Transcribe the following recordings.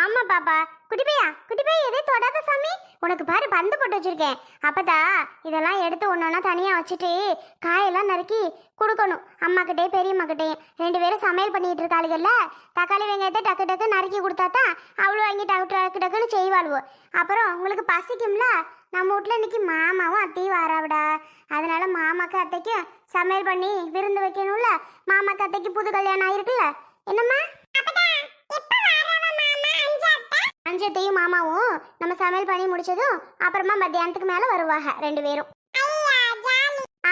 ஆமா பாப்பா. குட்டி பையா குட்டி பையா எதே தொடாத சாமி. உனக்கு பாரு பந்து போட்டு வச்சிருக்கேன். அப்பதா இதெல்லாம் எடுத்து ஒன்னொன்னா தனியா வச்சுட்டு காயெல்லாம் நறுக்கி கொடுக்கணும். அம்மா கிட்டே பெரியம்மா கிட்டே ரெண்டு பேரும் சமையல் பண்ணிட்டு இருக்காளுகள்ல தக்காளி வெங்காயத்தை டக்கு டக்கு நறுக்கி கொடுத்தா தான் அவ்வளோ வாங்கி டக்கு டக்கு டக்குன்னு செய்வாளுவோ. அப்புறம் உங்களுக்கு பசிக்கும்ல? நம்ம வீட்ல இன்னைக்கு மாமாவும் அத்தையும் வராவிடா. அதனால மாமாக்கு அத்தைக்கும் சமையல் பண்ணி விருந்து வைக்கணும்ல? மாமாக்கு அத்தைக்கு புது கல்யாணம் ஆயிருக்குல்ல? என்னம்மா? அஞ்சத்தையும் மாமாவும் நம்ம சமையல் பண்ணி முடிச்சதும் அப்புறமா மத்தியானத்துக்கு மேல வருவாங்க ரெண்டு பேரும்.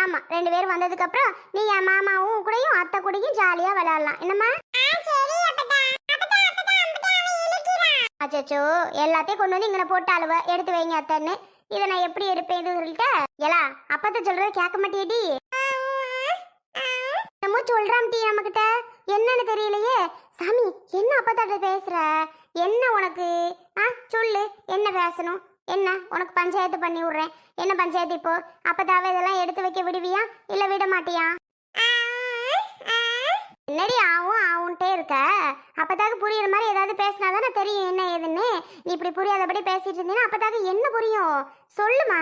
ஆமா ரெண்டு பேரும் வந்ததுக்கு அப்புறம் நீ என் மாமாவும் கூடயும் அத்தை கூடயும் ஜாலியா விளையாடலாம். என்னம்மா? அச்சோ எல்லாத்தையும் கொண்டு வந்து இங்கே போட்டு அழுவ. எடுத்து வைங்க அத்தைன்னு. இதை நான் எப்படி எடுப்பேன் இது சொல்லிட்டு எலா அப்பத்த சொல்றது கேட்க மாட்டேடி என்னமோ சொல்றான் டீ நம்மகிட்ட. என்னன்னு தெரியலையே. சாமி என்ன அப்பத்தாட்ட பேசுற? என்ன உனக்கு? ஆ சொல்லு. என்ன பேசணும்? என்ன? உனக்கு பஞ்சாயத்து பண்ணி விடுறேன். என்ன பஞ்சாயத்து இப்போ? அப்பதாவே இதெல்லாம் எடுத்து வைக்க விடுவியா? இல்லை விட மாட்டியா? என்னடி ஆவும் ஆவுன்ட்டே இருக்க? அப்பதாக புரியுற மாதிரி ஏதாவது பேசினா தானே தெரியும் என்ன ஏதுன்னு. நீ இப்படி புரியாதபடி பேசிட்டு இருந்தீங்கன்னா அப்பதாக என்ன புரியும்? சொல்லுமா.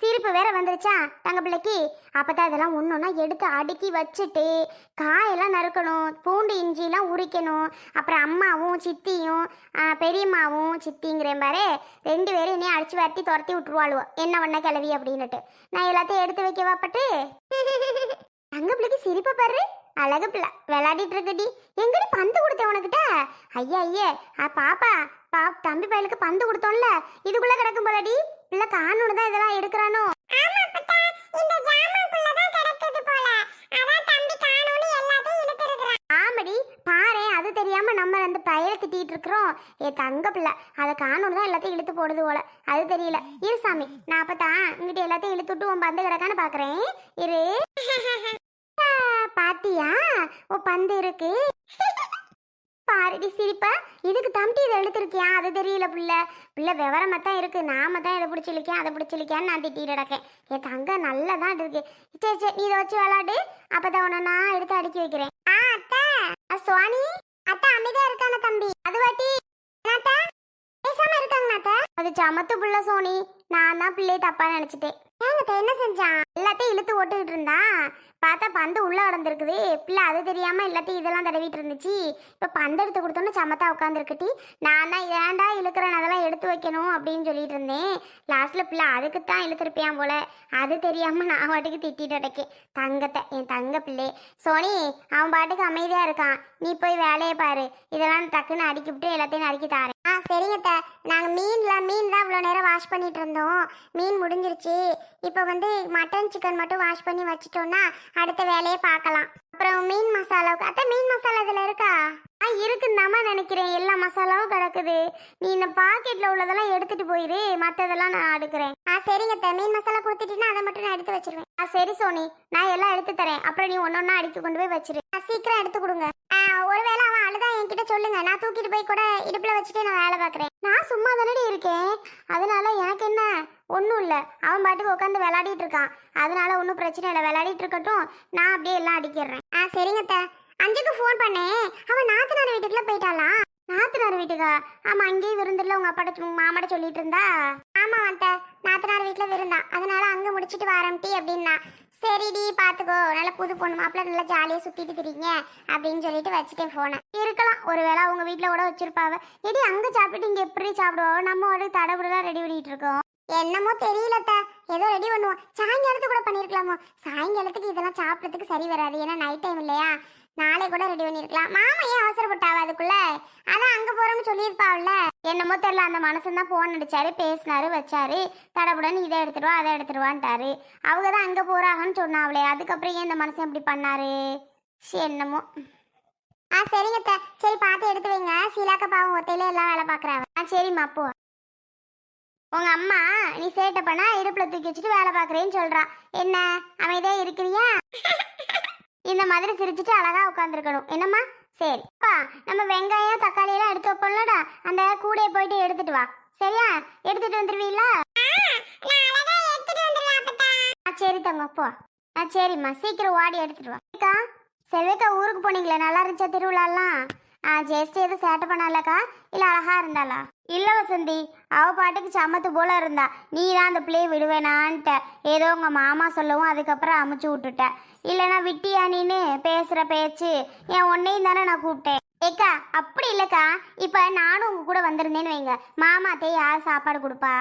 சிரிப்பு வேற வந்துருச்சா? தங்க பிள்ளைக்கு? அப்பதான் இதெல்லாம் ஒன்றுனா எடுத்து அடுக்கி வச்சுட்டு காயெல்லாம் நறுக்கணும் பூண்டு இஞ்சிலாம் உரிக்கணும் அப்புறம் அம்மாவும் சித்தியும் பெரியம்மாவும் சித்திங்கிறேன் பாரு. ரெண்டு பேரும் என்னையும் அடிச்சு வரட்டி துரத்தி விட்டுருவாளுவோ. என்ன பண்ண கிளவி அப்படின்னுட்டு. நான் எல்லாத்தையும் எடுத்து வைக்க வாப்பட்டு தங்க பிள்ளைக்கு சிரிப்பை பாரு. அழகு பிள்ளை. விளையாடிட்டு இருக்குடி. எங்கடி பந்து கொடுத்தேன் உனக்கிட்ட? ஐயா ஐயே. ஆ, பாப்பா பா தம்பி பயலுக்கு பந்து கொடுத்தோம்ல. இதுக்குள்ள கிடக்கும் போலடி. பிள்ளை காணோன்னு தான் இதெல்லாம் எடுக்கிறானோ? ஆமாடி பாரு அது தெரியாம நம்ம அந்த பையலை திட்டிட்டு இருக்கிறோம். ஏ தங்க பிள்ளை அதை காணோன்னு தான் எல்லாத்தையும் இழுத்து போடுது போல. அது தெரியல. இரு சாமி நான் அப்பதான் இங்கிட்ட எல்லாத்தையும் இழுத்து விட்டு உன் பந்து கிடக்கான்னு பாக்குறேன். இரு. பாத்தியா? ஓ பந்து இருக்கு. பாருடி சிரிப்பா. இதுக்கு தம்பி இதை எடுத்திருக்கியா? அது தெரியல புள்ள. பிள்ளை விவரமா தான் இருக்கு. நாம தான் இதை பிடிச்சிருக்கேன் அதை பிடிச்சிருக்கேன்னு நான் திட்டிட்டு கிடக்கேன். என் தங்க நல்லா தான் இருக்கு. சரி சரி நீ இதை வச்சு விளாடு அப்பதான் உன்னை நான் எடுத்து அடுக்கி வைக்கிறேன். ஆ அத்தை. சுவாணி. அத்தை அமைதியா இருக்கான தம்பி. அது வாட்டி. என்னத்த? பேசாம இருக்காங்க அத்தை அது சமத்து புள்ள சோனி. நான் தான் பிள்ளையை தப்பா நினைச்சிட்டேன். ஏங்க என்ன செஞ்சான் எல்லாத்தையும் இழுத்து ஓட்டுக்கிட்டு இருந்தான் பார்த்தா பந்து உள்ள அடந்திருக்குது பிள்ளை அது தெரியாம எல்லாத்தையும் இதெல்லாம் தடவிட்டு இருந்துச்சு. இப்ப பந்து எடுத்து கொடுத்தோன்னு சமத்தா உட்காந்துருக்குட்டி நான் தான் ஏன்டா இழுக்கிறேன் அதெல்லாம் எடுத்து வைக்கணும் அப்படின்னு சொல்லிட்டு இருந்தேன். லாஸ்ட்ல பிள்ளை அதுக்கு தான் இழுத்துருப்பியான் போல. அது தெரியாம நான் பாட்டுக்கு திட்டிட்டு அடைக்கேன். தங்கத்தை என் தங்க பிள்ளை. சோனி அவன் பாட்டுக்கு அமைதியா இருக்கான். நீ போய் வேலையை பாரு. இதெல்லாம் டக்குன்னு அடிக்கிவிட்டு எல்லாத்தையும் நறுக்கி தாரேன். ஆ சரிங்க நாங்க மீனில் மீன் தான் இவ்வளோ நேரம் வாஷ் பண்ணிட்டு இருந்தோம். மீன் முடிஞ்சிருச்சு. இப்போ வந்து மட்டன் சிக்கன் மட்டும் வாஷ் பண்ணி வச்சிட்டோம்னா அடுத்த வேலையை பார்க்கலாம். அப்புறம் மீன் மசாலாவுக்கு அத்தை மீன் மசாலா இதில் இருக்கா? ஆ இருக்குந்தாம்மா நினைக்கிறேன். எல்லா மசாலாவும் கிடக்குது நீ இந்த பாக்கெட்டில் உள்ளதெல்லாம் எடுத்துட்டு போயிரு. மற்றதெல்லாம் நான் எடுக்கிறேன் ஆ சரிங்க அத்தை. மீன் மசாலா கொடுத்துட்டீங்கன்னா அதை மட்டும் நான் எடுத்து வச்சிருவேன். ஆ சரி சோனி. நான் எல்லாம் எடுத்து தரேன். அப்புறம் நீ ஒன்னொன்னா அடுக்கி கொண்டு போய் வச்சிரு. ஆ, சீக்கிரம் எடுத்து கொடுங்க. ஆ, ஒருவேளை அவன் அழுதா என்கிட்ட சொல்லுங்க. நான் தூக்கிட்டு போய் கூட இடுப்புல வச்சுட்டு நான் வேலை பார்க்குறேன் நான் சும்மா தானடி இருக்கேன். அதனால எனக்கு என்ன? ஒன்றும் இல்லை. அவன் பாட்டுக்கு உட்காந்து விளையாடிட்டு இருக்கான். அதனால ஒன்றும் பிரச்சனை இல்லை. விளையாடிட்டு இருக்கட்டும். நான் அப்படியே எல்லாம் அடிக்கிறேன் ஆ சரிங்கத்தை அஞ்சுக்கு ஃபோன் பண்ணேன் அவன் நாத்தனார் வீட்டுக்குள்ள போயிட்டாலாம் நாத்தனார் வீட்டுக்கா? ஆமா அங்கேயும் விருந்துல உங்க அப்பாட்ட உங்க மாமாட்ட சொல்லிட்டு இருந்தா ஆமா அத்தை. நாத்தனார் வீட்டுல விருந்தான் அதனால அங்க முடிச்சிட்டு வரம்டி அப்படின்னா. சரிடி பாத்துக்கோ. நல்ல புது பொண்ணு மாப்பிள்ள நல்லா ஜாலியா சுத்திட்டு திரிங்க அப்படின்னு சொல்லிட்டு வச்சுட்டேன் போனேன் இருக்கலாம். ஒருவேளை அவங்க வீட்டுல கூட வச்சிருப்பாவ. எடி அங்க சாப்பிட்டு இங்க எப்படி சாப்பிடுவோம் நம்ம ஒரு தடபுடலாம் ரெடி பண்ணிட்டு இருக்கோம். என்னமோ தெரியலத்த ஏதோ ரெடி பண்ணுவோம். சாயங்காலத்துக்கு கூட பண்ணிருக்கலாமோ? சாயங்காலத்துக்கு இதெல்லாம் சாப்பிடறதுக்கு சரி வராது. ஏன்னா நைட் டைம் இல்லையா? நாளை கூட ரெடி பண்ணிருக்கலாம். மாமா ஏன் அவசரப்பட்டாவ அதுக்குள்ள? அதான் அங்க போறோம்னு சொல்லியிருப்பாவுல என்னமோ தெரியல அந்த மனசன் தான் போன் அடிச்சாரு பேசினாரு வச்சாரு. தடபுடன்னு இதை எடுத்துருவா அதை எடுத்துருவான்ட்டாரு. அவங்க தான் அங்க போறாங்கன்னு சொன்னாவளே அதுக்கப்புறம் ஏன் இந்த மனுஷன் இப்படி பண்ணாரு? சரி என்னமோ. ஆ சரிங்க த சரி பார்த்து எடுத்து வைங்க. சீலாக்க பாவம் ஒத்தையில எல்லாம் வேலை பார்க்குறாங்க ஆ சரிம்மா போ. உங்க அம்மா நீ சேட்டை பண்ணா இடுப்புல தூக்கி வச்சுட்டு வேலை பார்க்குறேன்னு சொல்றா. என்ன அமைதியா இருக்கிறியா? இந்த மாதிரி சிரிச்சுட்டு அழகா உட்காந்துருக்கணும் என்னம்மா? சரி. அப்பா நம்ம வெங்காயம் தக்காளி எல்லாம் எடுத்து வைப்போம்லடா. அந்த கூடையை போயிட்டு எடுத்துட்டு வா. சரியா? எடுத்துட்டு வந்துருவீங்களா? சரி தங்க போ. ஆ சரிம்மா. சீக்கிரம் ஓடி எடுத்துட்டு வா. அக்கா ஊருக்கு போனீங்களே? நல்லா இருந்துச்சா திருவிழாலாம்? ஆ ஜெயஸ்டி எதுவும் சேட்டை பண்ணலக்கா இல்லை அழகா இருந்தாளா? இல்லை வசந்தி அவ பாட்டுக்கு சமத்து போல இருந்தா. நீ தான் அந்த பிள்ளையை விடுவேனான்ட்ட. ஏதோ உங்க மாமா சொல்லவும் அதுக்கப்புறம் அமுச்சு விட்டுட்ட. இல்லைனா விட்டியா நீனு பேசுகிற பேச்சு? என் உன்னையும் தானே நான் கூப்பிட்டேன். ஏக்கா அப்படி இல்லைக்கா. இப்போ நானும் உங்கள் கூட வந்திருந்தேன்னு வைங்க. மாமாத்தே யார் சாப்பாடு கொடுப்பா?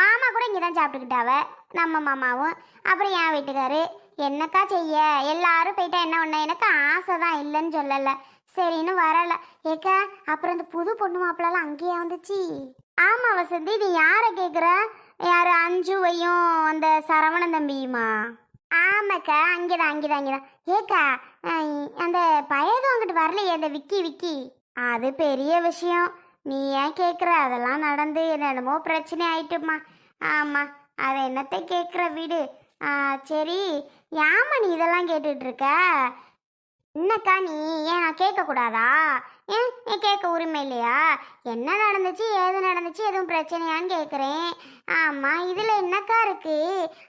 மாமா கூட இங்கே தான் சாப்பிட்டுக்கிட்டாவ நம்ம மாமாவும். அப்புறம் என் வீட்டுக்காரு. என்னக்கா செய்ய? எல்லாரும் போயிட்டா என்ன ஒண்ணு? எனக்கு ஆசை தான் இல்லைன்னு சொல்லலை. சரின்னு வரல. ஏக்கா அப்புறம் இந்த புது பொண்ணு மாப்பிள்ளலாம் அங்கேயே வந்துச்சு? ஆமாம் வசந்தி நீ யாரை கேட்குற யார் அஞ்சுவையும் அந்த சரவணன் தம்பியுமா? ஆமாக்கா அங்கேதான் அங்கேதான் அங்கேதான். ஏக்கா அந்த பயதும் அங்கிட்டு வரலையே அந்த விக்கி விக்கி? அது பெரிய விஷயம். நீ ஏன் கேட்குற அதெல்லாம் நடந்து என்னென்னமோ பிரச்சனை ஆயிட்டுமா ஆமாம் அதை என்னத்தை கேட்குற வீடு? ஆ சரி ஏம்மா நீ இதெல்லாம் கேட்டுட்ருக்க என்னக்கா நீ? ஏன் நான் கேட்கக்கூடாதா? ஏன்? கேட்க உரிமை இல்லையா? என்ன நடந்துச்சு ஏது நடந்துச்சு எதுவும் பிரச்சனையான்னு கேட்குறேன். ஆமாம் இதில் என்னக்கா இருக்கு?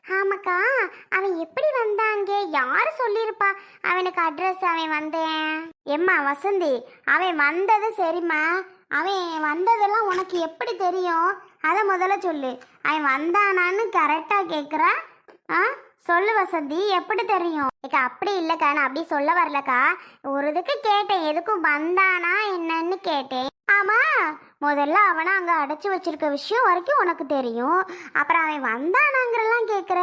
ஆமாக்கா அவன் எப்படி வந்தாங்க? யார் சொல்லியிருப்பா? அவனுக்கு அட்ரஸ் அவன் வந்தேன். எம்மா வசந்தி அவன் வந்தது சரிம்மா. அவன் வந்ததெல்லாம் உனக்கு எப்படி தெரியும்? அதை முதல்ல சொல்லு. அவன் வந்தானான்னு கரெக்டாக கேட்குறா? ஆ? சொல்லு வசந்தி எப்படி தெரியும்? ஏக்கா அப்படி இல்லைக்கா நான் அப்படி சொல்ல வரலக்கா. ஒரு இதுக்கு கேட்டேன் எதுக்கும் வந்தானா என்னன்னு கேட்டேன். ஆமா முதல்ல அவனை அங்கே அடைச்சி வச்சிருக்க விஷயம் வரைக்கும் உனக்கு தெரியும். அப்புறம் அவன் வந்தானாங்கிறலாம் கேட்குற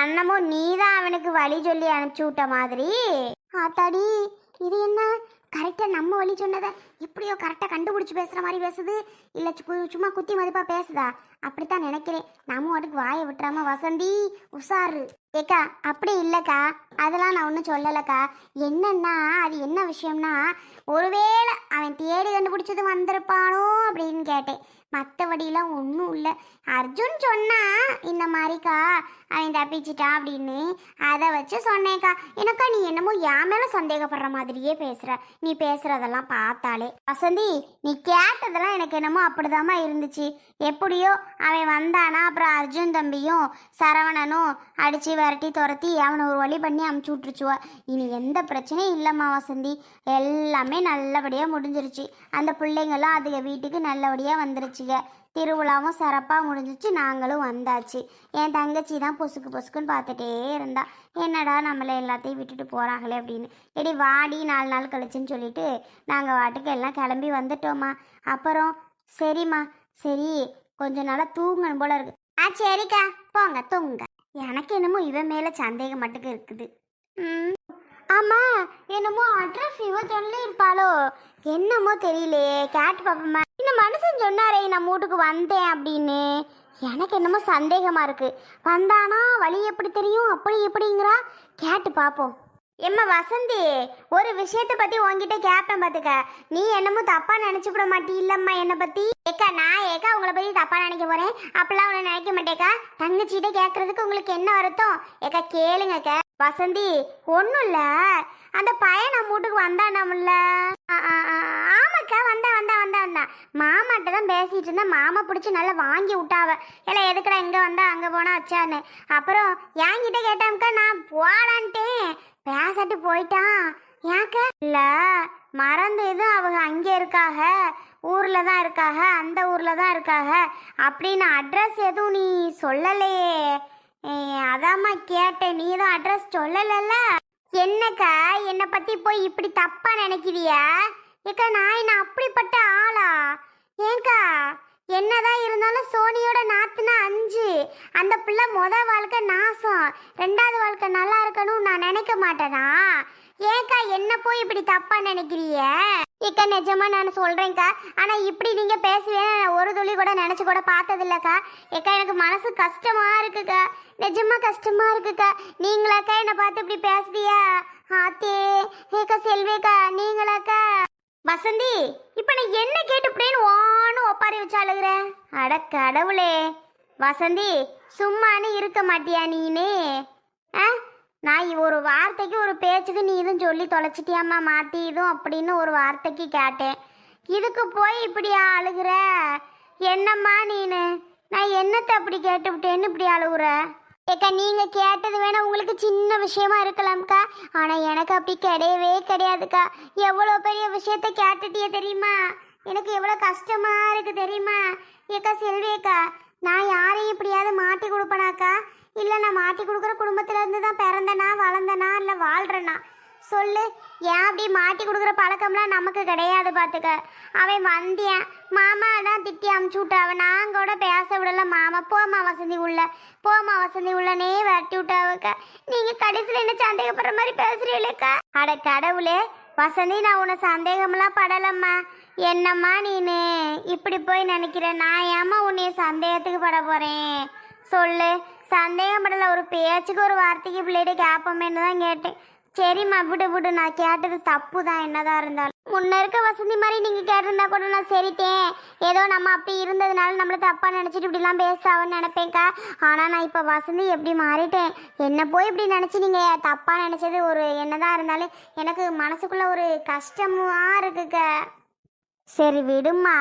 என்னமோ நீ தான் அவனுக்கு வழி சொல்லி அனுப்பிச்சி விட்ட மாதிரி. ஆத்தாடி இது என்ன? கரெக்டாக நம்ம வழி சொன்னதை எப்படியோ கரெக்டாக கண்டுபிடிச்சி பேசுகிற மாதிரி பேசுது? இல்லை சும்மா குத்தி மதிப்பாக பேசுதா? அப்படித்தான் நினைக்கிறேன். நம்ம வாட்டுக்கு வாயை விட்டுறாம வசந்தி உஷாரு. ஏக்கா அப்படி இல்லைக்கா. அதெல்லாம் நான் ஒன்றும் சொல்லலைக்கா. என்னன்னா அது என்ன விஷயம்னா ஒருவேளை அவன் தேடி கண்டுபிடிச்சது வந்திருப்பானோ அப்படின்னு கேட்டேன். மற்றபடிலாம் ஒன்றும் இல்லை. அர்ஜுன் சொன்னா இந்த மாதிரிக்கா அவன் தப்பிச்சிட்டான் அப்படின்னு அதை வச்சு சொன்னேக்கா எனக்கா நீ என்னமோ என் மேலே சந்தேகப்படுற மாதிரியே பேசுகிற நீ பேசுகிறதெல்லாம் பார்த்தாலே. வசந்தி நீ கேட்டதெல்லாம் எனக்கு என்னமோ அப்படிதாம்மா இருந்துச்சு. எப்படியோ அவன் வந்தானா அப்புறம் அர்ஜுன் தம்பியும் சரவணனும் அடித்து விரட்டி துரத்தி அவனை ஒரு வழி பண்ணி அமுச்சு விட்டுருச்சுவா. இனி எந்த பிரச்சனையும் இல்லைம்மா வசந்தி. எல்லாமே நல்லபடியாக முடிஞ்சிருச்சு. அந்த பிள்ளைங்களும் அதுக வீட்டுக்கு நல்லபடியாக வந்துருச்சுங்க திருவிழாவும் சிறப்பாக முடிஞ்சிச்சு. நாங்களும் வந்தாச்சு. என் தங்கச்சி தான் பொசுக்கு பொசுக்குன்னு பார்த்துட்டே இருந்தா. என்னடா நம்மளை எல்லாத்தையும் விட்டுட்டு போகிறாங்களே அப்படின்னு. எடி வாடி நாலு நாள் கழிச்சுன்னு சொல்லிட்டு நாங்கள் வாட்டுக்கு எல்லாம் கிளம்பி வந்துட்டோம்மா. அப்புறம் சரிம்மா. சரி கொஞ்ச நாளாக தூங்கணும் போல இருக்கு. ஆ சரிக்கா. போங்க தூங்க. எனக்கு என்னமோ இவன் மேலே சந்தேகம் மட்டுக்கு இருக்குது. ம். ஆமா என்னமோ அட்ரஸ் இவ சொல்லி இருப்பாளோ என்னமோ தெரியலையே கேட்டு பாப்போமா இந்த மனுஷன் சொன்னாரே நம்ம வீட்டுக்கு வந்தேன் அப்படின்னு. எனக்கு என்னமோ சந்தேகமா இருக்கு. வந்தானா வழி எப்படி தெரியும் அப்படி எப்படிங்கிறா கேட்டு பாப்போம் எம்மா வசந்தி ஒரு விஷயத்தை பத்தி உங்ககிட்ட கேட்பேன் பாத்துக்க. நீ என்னமோ தப்பா நினைச்சுவிட மாட்டி இல்லம்மா என்னை பத்தி. ஏக்கா நான் ஏக்கா உங்களை பத்தி தப்பா நினைக்க போறேன். அப்பெல்லாம் உன்னை நினைக்க மாட்டேக்கா. தங்கச்சிகிட்ட கேட்கறதுக்கு உங்களுக்கு என்ன வருத்தம்? ஏக்கா கேளுங்கக்கா வசந்தி ஒன்றும் இல்லை. அந்த பையன் நம்ம வீட்டுக்கு வந்தானாம்ல? ஆமாக்கா வந்தா வந்தா வந்தா வந்தா. மாமாட்ட தான் பேசிகிட்டு இருந்தேன். மாமா பிடிச்சி நல்லா வாங்கி விட்டாவ. இல்லை எதுக்குடா இங்கே வந்தா அங்கே போனா வச்சான்னு அப்புறம் என்கிட்ட கேட்டாம்க்கா நான் போலான்ட்டேன். பேசட்டு போயிட்டான். ஏக்க இல்லை மறந்து எதுவும் அவங்க அங்கே இருக்காக. ஊரில் தான் இருக்காக. அந்த ஊரில் தான் இருக்காக. அப்படின்னு அட்ரஸ் எதுவும் நீ சொல்லலையே. அதாம்மா கேட்டேன். நீ தான் அட்ரஸ் சொல்லலைல்ல? என்னக்கா என்னை பற்றி போய் இப்படி தப்பா நினைக்கிறியா? ஏக்கா நான் என்ன அப்படிப்பட்ட ஆளா? ஏங்கா என்னதான் இருந்தாலும் சோனியோட நாத்துனா அஞ்சு. அந்த பிள்ளை முத வாழ்க்கை நாசம். ரெண்டாவது வாழ்க்கை நல்லா இருக்கணும் நான் நினைக்க மாட்டேனா? ஏக்கா என்ன போய் இப்படி தப்பா நினைக்கிறிய? இக்கா நிஜமா நான் சொல்கிறேன்க்கா ஆனால் இப்படி நீங்கள் பேசுவேன் நான் ஒரு துளி கூட நினச்சி கூட பார்த்ததில்லக்கா. ஏக்கா எனக்கு மனசு கஷ்டமா இருக்குக்கா. நிஜமா கஷ்டமா இருக்குக்கா. நீங்களாக்கா என்னை பார்த்து இப்படி பேசுதியா? ஆத்தே ஏக்கா செல்வேக்கா நீங்களாக்கா. வசந்தி இப்போ நான் என்ன கேட்டு இப்படின்னு வான்னு ஒப்பாரி வச்சு அழுகுறேன் அட கடவுளே. வசந்தி சும்மானு இருக்க மாட்டியா நீனே? ஆ? நான் ஒரு வார்த்தைக்கு ஒரு பேச்சுக்கு நீ இதுவும் சொல்லி தொலைச்சிட்டியாம்மா மாற்றி இதுவும் அப்படின்னு ஒரு வார்த்தைக்கு கேட்டேன். இதுக்கு போய் இப்படியா அழுகுற? என்னம்மா நீனு? நான் என்னத்தை அப்படி கேட்டுவிட்டேன்னு இப்படி அழுகுற? ஏக்கா நீங்கள் கேட்டது வேணால் உங்களுக்கு சின்ன விஷயமா இருக்கலாம்க்கா. ஆனால் எனக்கு அப்படி கிடையவே கிடையாதுக்கா. எவ்வளோ பெரிய விஷயத்த கேட்டுட்டியே தெரியுமா? எனக்கு எவ்வளோ கஷ்டமாக இருக்குது தெரியுமா? ஏக்கா செல்வேக்கா நான் யாரையும் இப்படியாவது மாட்டி கொடுப்பனாக்கா? இல்லை நான் மாட்டி கொடுக்குற குடும்பத்திலேருந்து தான் பிறந்தனா வளர்ந்தனா இல்லை வாழ்கிறனா சொல்லு. ஏன் அப்படி மாட்டி கொடுக்குற பழக்கம்லாம் நமக்கு கிடையாது பார்த்துக்க அவன் வந்தியன். மாமா தான் திட்டி அமுச்சு விட்டாவ. நான் கூட பேச விடல மாமா. போமா வசதி உள்ள. போமா வசதி உள்ளனே வரட்டி விட்டாவுக்க. நீங்கள் கடைசியில் என்ன சந்தேகப்படுற மாதிரி பேசுகிறீங்களேக்கா அட கடவுளே. வசந்தி நான் உன்னை சந்தேகம்லாம் படலம்மா. என்னம்மா நீனு? இப்படி போய் நினைக்கிற. நான் ஏம்மா உன்னைய சந்தேகத்துக்கு பட போகிறேன் சொல்லு. சந்தேகப்படல ஒரு பேச்சுக்கு ஒரு வார்த்தைக்கு பிள்ளைகிட்ட கேட்போமேன்னு தான் கேட்டேன். சரிம்மா விடு விடு. நான் கேட்டது தப்பு தான் என்னதான் இருந்தாலும். முன்ன இருக்க வசதி மாதிரி நீங்கள் கேட்டிருந்தா கூட நான் சரித்தேன். ஏதோ நம்ம அப்படி இருந்ததுனால நம்மளை தப்பாக நினச்சிட்டு இப்படிலாம் பேசாவன்னு நினைப்பேன்க்கா. ஆனால் நான் இப்போ வசந்தி எப்படி மாறிட்டேன்? என்ன போய் இப்படி நினச்சி நீங்கள் தப்பாக நினச்சது ஒரு என்னதான் இருந்தாலும் எனக்கு மனசுக்குள்ளே ஒரு கஷ்டமாக இருக்குக்க. சரி விடும்மா.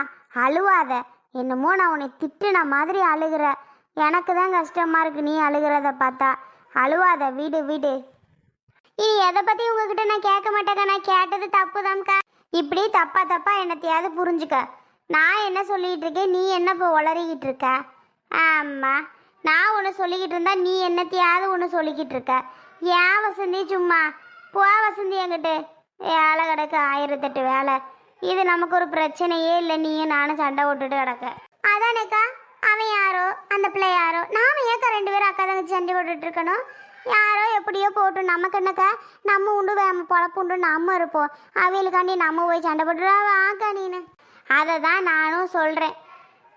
அழுவாத. என்னமோ நான் உன்னை திட்டுன மாதிரி அழுகிற. எனக்கு தான் கஷ்டமாக இருக்கு. நீ அழுகிறத பார்த்தா. அழுவாத. வீடு வீடு. இனி எதை பற்றி உங்ககிட்ட நான் கேட்க மாட்டேங்க. நான் கேட்டது தப்பு தான்க்கா இப்படி தப்பா தப்பா என்னத்தையாவது புரிஞ்சுக்க. நான் என்ன சொல்லிகிட்டு இருக்கேன்? நீ என்ன இப்போ உளறிக்கிட்டு இருக்க? ஆமாம் நான் ஒன்று சொல்லிக்கிட்டு இருந்தா நீ என்னத்தையாவது ஒன்று சொல்லிக்கிட்டு இருக்க. ஏன் வசந்தி சும்மா? போ வசந்தி என்கிட்ட. வேலை கிடக்கு. ஆயிரத்தெட்டு வேலை. இது நமக்கு ஒரு பிரச்சனையே இல்லை. நீயும் நானும் சண்டை விட்டுட்டு கிடக்க. அதானேக்கா? அவன் யாரோ அந்த பிள்ளை யாரோ? நாம ஏக்க ரெண்டு பேரும் அக்கா தங்கச்சி சண்டை போட்டுட்டு இருக்கணும்? யாரோ எப்படியோ போட்டு நமக்கு என்னக்கா? நம்ம உண்டு வேம பொழப்பு உண்டு நம்ம இருப்போம். அவளுக்காண்டி நம்ம போய் சண்டை போட்டுடா வாக்கா நீனு. அதை தான் நானும் சொல்கிறேன்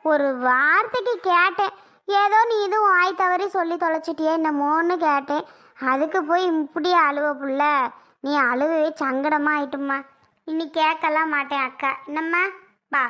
ஒரு வார்த்தைக்கு கேட்டேன். ஏதோ நீ இதுவும் வாய் தவறி சொல்லி தொலைச்சிட்டியே என்னமோன்னு கேட்டேன். அதுக்கு போய் இப்படி அழுவ புள்ள. நீ அழுவே சங்கடமாக ஆயிட்டுமா இனி கேட்கலாம் மாட்டேன் அக்கா. என்னம்மா? பா